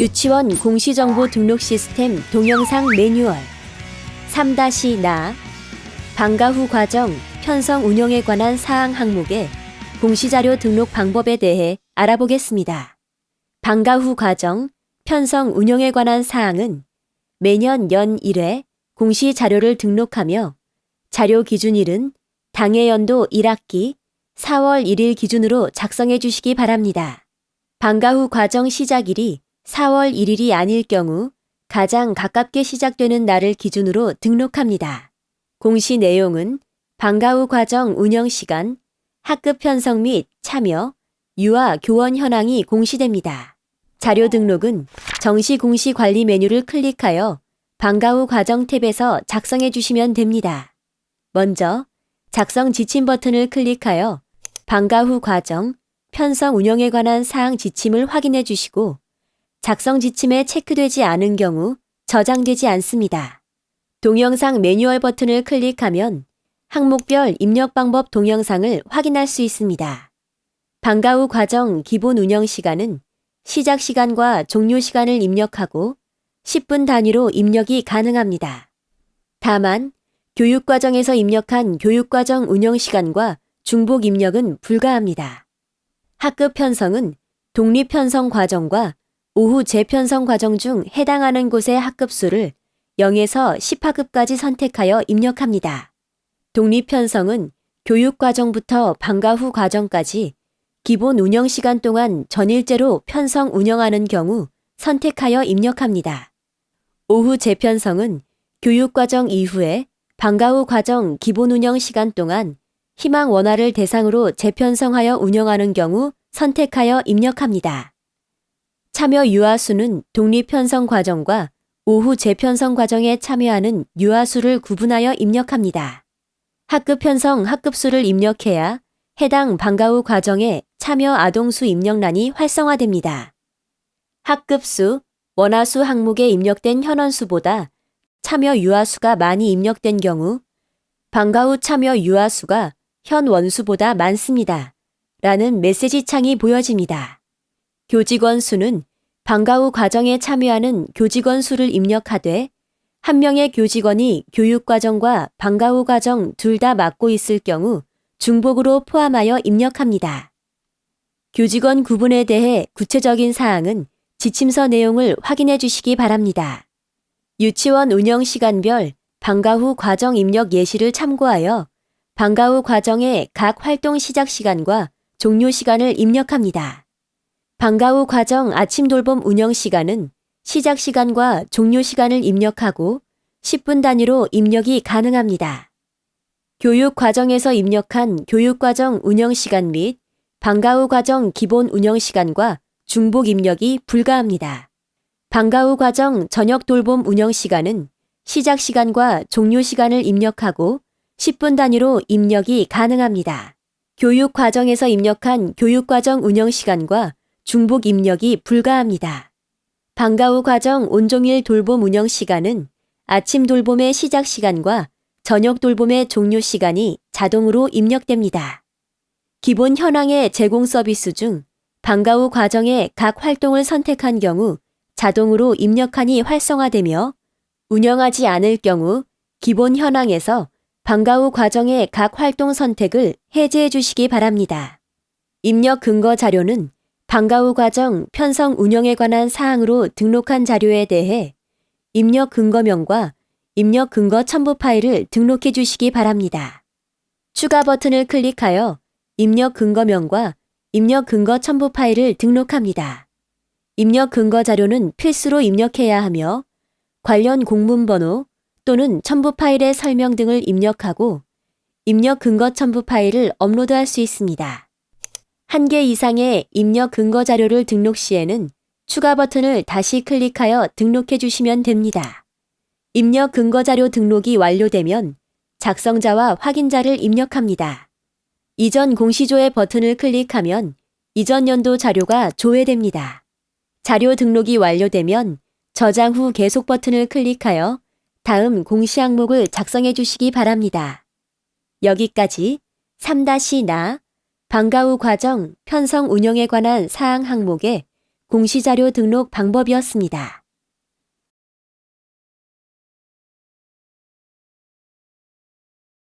유치원 공시정보 등록 시스템 동영상 매뉴얼 3-나 방과 후 과정 편성 운영에 관한 사항 항목의 공시자료 등록 방법에 대해 알아보겠습니다. 방과 후 과정 편성 운영에 관한 사항은 매년 연 1회 공시 자료를 등록하며 자료 기준일은 당해 연도 1학기 4월 1일 기준으로 작성해 주시기 바랍니다. 방과 후 과정 시작일이 4월 1일이 아닐 경우 가장 가깝게 시작되는 날을 기준으로 등록합니다. 공시 내용은 방과 후 과정 운영 시간, 학급 편성 및 참여, 유아 교원 현황이 공시됩니다. 자료 등록은 정시 공시 관리 메뉴를 클릭하여 방과 후 과정 탭에서 작성해 주시면 됩니다. 먼저 작성 지침 버튼을 클릭하여 방과 후 과정, 편성 운영에 관한 사항 지침을 확인해 주시고 작성 지침에 체크되지 않은 경우 저장되지 않습니다. 동영상 매뉴얼 버튼을 클릭하면 항목별 입력 방법 동영상을 확인할 수 있습니다. 방과 후 과정 기본 운영 시간은 시작 시간과 종료 시간을 입력하고 10분 단위로 입력이 가능합니다. 다만 교육과정에서 입력한 교육과정 운영 시간과 중복 입력은 불가합니다. 학급 편성은 독립 편성 과정과 오후 재편성 과정 중 해당하는 곳의 학급 수를 0에서 10학급까지 선택하여 입력합니다. 독립 편성은 교육 과정부터 방과 후 과정까지 기본 운영 시간 동안 전일제로 편성 운영하는 경우 선택하여 입력합니다. 오후 재편성은 교육 과정 이후에 방과 후 과정 기본 운영 시간 동안 희망 원화를 대상으로 재편성하여 운영하는 경우 선택하여 입력합니다. 참여 유아수는 독립 편성 과정과 오후 재편성 과정에 참여하는 유아수를 구분하여 입력합니다. 학급 편성 학급수를 입력해야 해당 방과 후 과정에 참여 아동수 입력란이 활성화됩니다. 학급수, 원화수 항목에 입력된 현원수보다 참여 유아수가 많이 입력된 경우 방과 후 참여 유아수가 현 원수보다 많습니다. 라는 메시지 창이 보여집니다. 교직원 수는 방과 후 과정에 참여하는 교직원 수를 입력하되 한 명의 교직원이 교육과정과 방과 후 과정 둘 다 맡고 있을 경우 중복으로 포함하여 입력합니다. 교직원 구분에 대해 구체적인 사항은 지침서 내용을 확인해 주시기 바랍니다. 유치원 운영 시간별 방과 후 과정 입력 예시를 참고하여 방과 후 과정의 각 활동 시작 시간과 종료 시간을 입력합니다. 방과 후 과정 아침 돌봄 운영 시간은 시작 시간과 종료 시간을 입력하고 10분 단위로 입력이 가능합니다. 교육 과정에서 입력한 교육 과정 운영 시간 및 방과 후 과정 기본 운영 시간과 중복 입력이 불가합니다. 방과 후 과정 저녁 돌봄 운영 시간은 시작 시간과 종료 시간을 입력하고 10분 단위로 입력이 가능합니다. 교육 과정에서 입력한 교육 과정 운영 시간과 중복 입력이 불가합니다. 방과 후 과정 온종일 돌봄 운영 시간은 아침 돌봄의 시작 시간과 저녁 돌봄의 종료 시간이 자동으로 입력됩니다. 기본 현황의 제공 서비스 중 방과 후 과정의 각 활동을 선택한 경우 자동으로 입력하니 활성화되며 운영하지 않을 경우 기본 현황에서 방과 후 과정의 각 활동 선택을 해제해 주시기 바랍니다. 입력 근거 자료는 방과 후 과정 편성 운영에 관한 사항으로 등록한 자료에 대해 입력 근거명과 입력 근거 첨부 파일을 등록해 주시기 바랍니다. 추가 버튼을 클릭하여 입력 근거명과 입력 근거 첨부 파일을 등록합니다. 입력 근거 자료는 필수로 입력해야 하며 관련 공문 번호 또는 첨부 파일의 설명 등을 입력하고 입력 근거 첨부 파일을 업로드할 수 있습니다. 한 개 이상의 입력 근거 자료를 등록 시에는 추가 버튼을 다시 클릭하여 등록해 주시면 됩니다. 입력 근거 자료 등록이 완료되면 작성자와 확인자를 입력합니다. 이전 공시조회 버튼을 클릭하면 이전 연도 자료가 조회됩니다. 자료 등록이 완료되면 저장 후 계속 버튼을 클릭하여 다음 공시 항목을 작성해 주시기 바랍니다. 여기까지 3-나 방과 후 과정 편성 운영에 관한 사항 항목의 공시자료 등록 방법이었습니다.